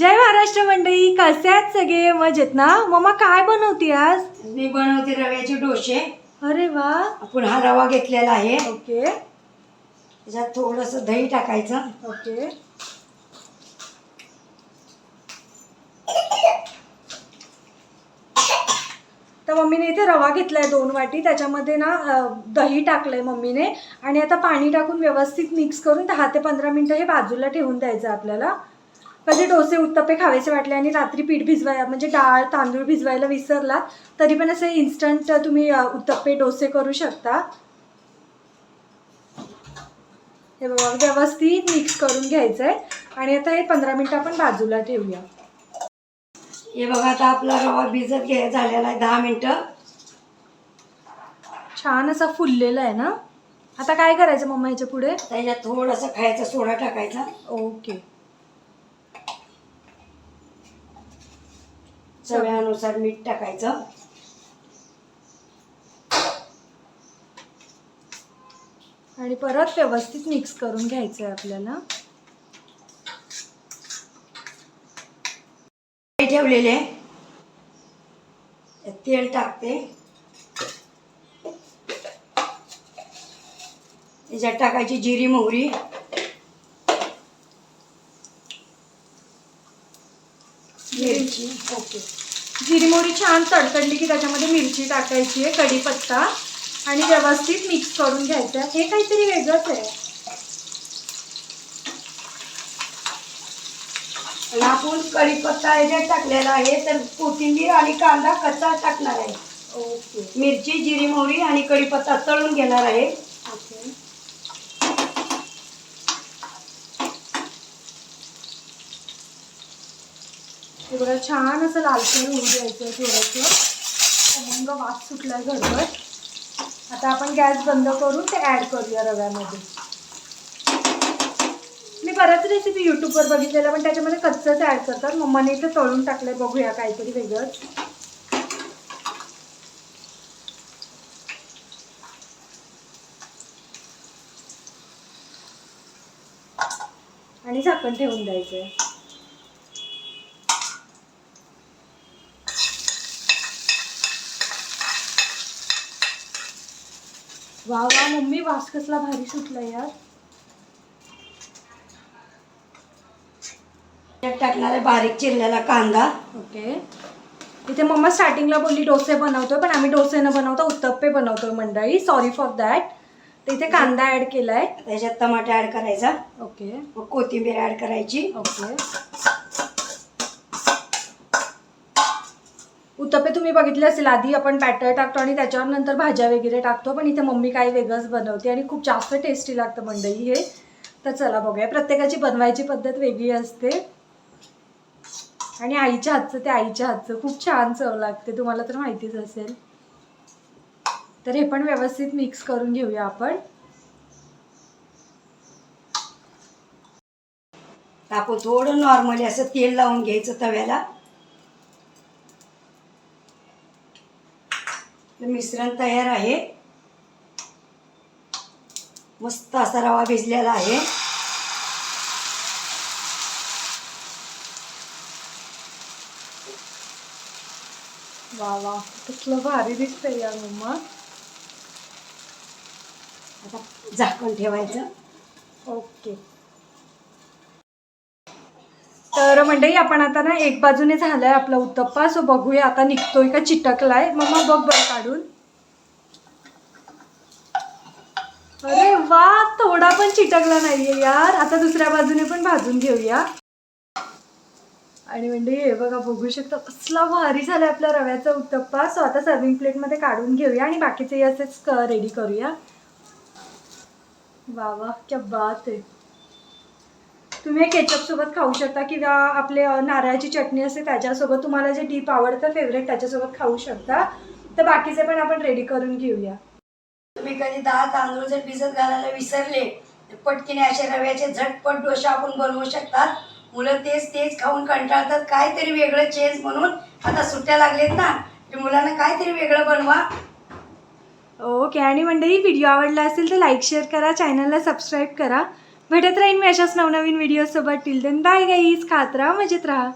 कसे आहेत सगळे? मजेत ना? मम्मा काय बनवती आज? मी बनवते रव्याचे डोसे. अरे वा. आपण हा रवा घेतलेला आहे. ओके. त्याच्यात थोडंसं दही टाकायचं. ओके. तर मम्मीने इथे रवा घेतलाय दोन वाटी. त्याच्यामध्ये ना अं, दही टाकलंय मम्मीने. आणि आता पाणी टाकून व्यवस्थित मिक्स करून दहा ते पंधरा मिनिटं हे बाजूला ठेवून द्यायचं आपल्याला. कधी डोसे उत्तप्पे खावेसे वाटले आणि रात्री पीठ भिजवाय म्हणजे डाळ तांदूळ भिजवायला विसरला तरी पण असे इन्स्टंट तुम्ही उत्तप्पे डोसे करू शकता. हे बघा व्यवस्थित मिक्स करून घ्यायचं आहे आणि आता हे पंधरा मिनिटं आपण बाजूला ठेवूया. हे बघा आता आपला रवा भिजत घे झालेला आहे दहा मिनटं. छान असा फुललेला आहे ना? आता काय करायचं मम्मा ह्याच्या पुढे? त्याच्यात थोडासा खायचा सोडा टाकायचा. ओके. चव्यानुसार मीठ टाकायचं. आणि परत व्यवस्थित मिक्स करून घ्यायचं आहे आपल्याला. ठेवलेले. तेल टाकते. त्याच्यात टाकायची जिरी मोहरी. मिरची. ओके. जिरी मोहरी छान तडतडली की त्याच्यामध्ये मिरची टाकायची आहे कढीपत्ता. आणि व्यवस्थित मिक्स करून घ्यायचं. आहे हे काहीतरी वेगळंच आहे. आपण कढीपत्ता याच्यात टाकलेला आहे तर कोथिंबीर आणि कांदा कच्चा टाकणार आहे? ओके. मिरची जिरी मोहरी आणि कढीपत्ता तळून घेणार आहे. ओके. हे बघा छान असं लालसर होऊ द्यायचं थोडंसं. मग वास सुटलाय घरभर. आता आपण गॅस बंद करून ते ॲड करूया रव्यामध्ये. मी बऱ्याच रेसिपी यूट्यूबवर बघितलेल्या पण त्याच्यामध्ये कच्चंच ॲड करतात. मम्माने इथं तळून टाकलंय बघूया काहीतरी वेगळंच. आणि झाकण ठेवून आहे वा वा मम्मी वास कसला भारी सुटला यार. त्यात टाकणार आहे बारीक चिरलेला कांदा. ओके. इथे मम्मा स्टार्टिंगला बोलली डोसे बनवतोय पण आम्ही डोसे न बनवता उत्तप्पे बनवतोय मंडळी. सॉरी फॉर दॅट तर इथे कांदा ॲड केलाय. त्याच्यात टमाटा ॲड करायचा. ओके. मग कोथिंबीर ॲड करायची. ओके. उत्तपे तुम्ही बघितले असेल आधी आपण बॅटर टाकतो आणि त्याच्यावर नंतर भाज्या वगैरे टाकतो पण इथे मम्मी काही वेगळंच बनवते आणि खूप जास्त टेस्टी लागतं मंडई हे. तर चला बघूया. प्रत्येकाची बनवायची पद्धत वेगळी असते. आणि आईच्या हातचं ते आईच्या हातचं. खूप छान चव लागते. तुम्हाला तर माहितीच असेल. तर हे पण व्यवस्थित मिक्स करून घेऊया आपण. टाकू. थोडं नॉर्मली असं तेल लावून घ्यायचं तव्याला. तर मिश्रण तयार आहे. मस्त असा रवा भिजलेला आहे. वा वा कसलं भारी दिसतंय या मम्मा. आता झाकण ठेवायचं. ओके. तर मंडळी आपण आता ना एक बाजूने झालाय आपला उत्तप्पा. सो बघूया आता निघतोय का चिटकलाय. मग मग बघ बरं काढून. अरे वा थोडा पण चिटकला नाहीये यार. आता दुसऱ्या बाजूने पण भाजून घेऊया. आणि म्हणजे हे बघा बघू शकता असला भारी झालाय आपला रव्याचा उत्तप्पा. सो आता सर्विंग प्लेटमध्ये काढून घेऊया आणि बाकीचे असेच रेडी करूया. वा वा क्या बात आहे. तुम्ही हे केचप सोबत खाऊ शकता किंवा आपले नारळाची चटणी असते त्याच्यासोबत तुम्हाला जे डीप आवडतं फेवरेट त्याच्यासोबत खाऊ शकता. तर बाकीचे पण आपण रेडी करून घेऊया. तुम्ही कधी डाळ तांदूळ जर भिजत घालायला विसरले तर पटकीने असे रव्याचे झटपट डोसे आपण बनवू शकतात. मुलं तेच तेच खाऊन कंटाळतात. काहीतरी वेगळं चेंज म्हणून. आता सुट्ट्या लागलेत ना मुलांना काहीतरी वेगळं बनवा. ओके आणि मंडळी व्हिडिओ आवडला असेल तर लाईक शेअर करा. चॅनलला सबस्क्राईब करा. भेटत राहीन मी अशाच नवनवीन व्हिडिओसोबत टिल देन बाय गाईज खात राहा मजेत राहा.